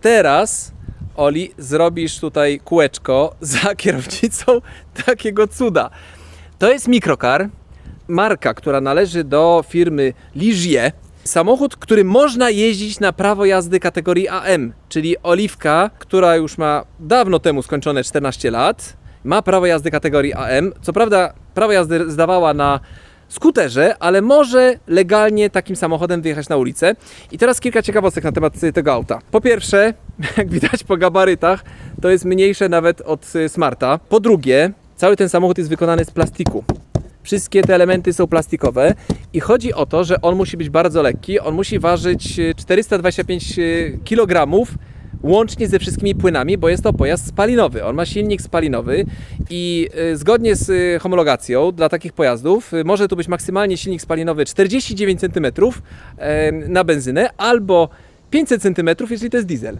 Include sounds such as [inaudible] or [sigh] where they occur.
Teraz, Oli, zrobisz tutaj kółeczko za [laughs] kierownicą takiego cuda. To jest mikrokar, marka, która należy do firmy Ligier. Samochód, który można jeździć na prawo jazdy kategorii AM, czyli Oliwka, która już ma dawno temu skończone 14 lat, ma prawo jazdy kategorii AM. Co prawda, prawo jazdy zdawała na skuterze, ale może legalnie takim samochodem wyjechać na ulicę. I teraz kilka ciekawostek na temat y, tego auta. Po pierwsze, [laughs] jak widać po gabarytach, to jest mniejsze nawet od y, Smarta. Po drugie, cały ten samochód jest wykonany z plastiku. Wszystkie te elementy są plastikowe i chodzi o to, że on musi być bardzo lekki. On musi ważyć y, 425 kg łącznie ze wszystkimi płynami, bo jest to pojazd spalinowy. On ma silnik spalinowy i y, zgodnie z y, homologacją dla takich pojazdów y, może tu być maksymalnie silnik spalinowy 49 cm na benzynę albo 500 cm, jeśli to jest diesel.